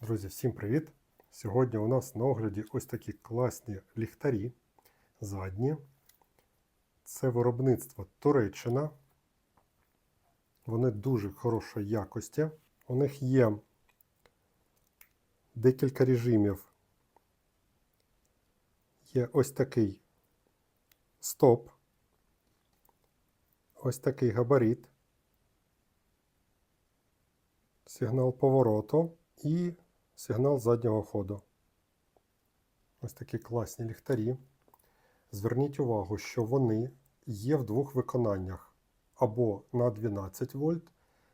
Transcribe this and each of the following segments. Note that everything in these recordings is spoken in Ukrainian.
Друзі, всім привіт! Сьогодні у нас на огляді ось такі класні ліхтарі задні. Це виробництво Туреччина. Вони дуже хорошої якості. У них є декілька режимів. Є ось такий стоп, ось такий габарит, сигнал повороту і сигнал заднього ходу. Ось такі класні ліхтарі. Зверніть увагу, що вони є в двох виконаннях: або на 12 вольт,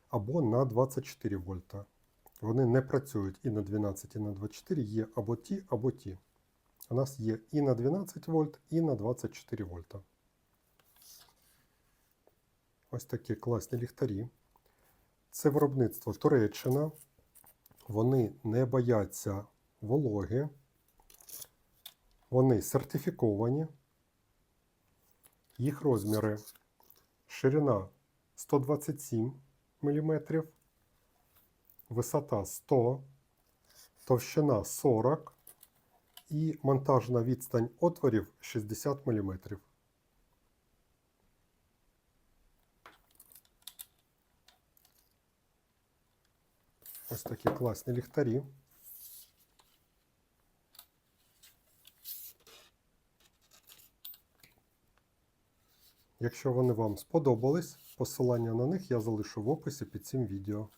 або на 24 вольта. Вони не працюють і на 12, і на 24, є або ті, або ті. У нас є і на 12 вольт, і на 24 вольта. Ось такі класні ліхтарі. Це виробництво Туреччина. Вони не бояться вологи. Вони сертифіковані. Їх розміри ширина 127 мм, висота 100, товщина 40 і монтажна відстань отворів 60 мм. Ось такі класні ліхтарі. Якщо вони вам сподобались, посилання на них я залишу в описі під цим відео.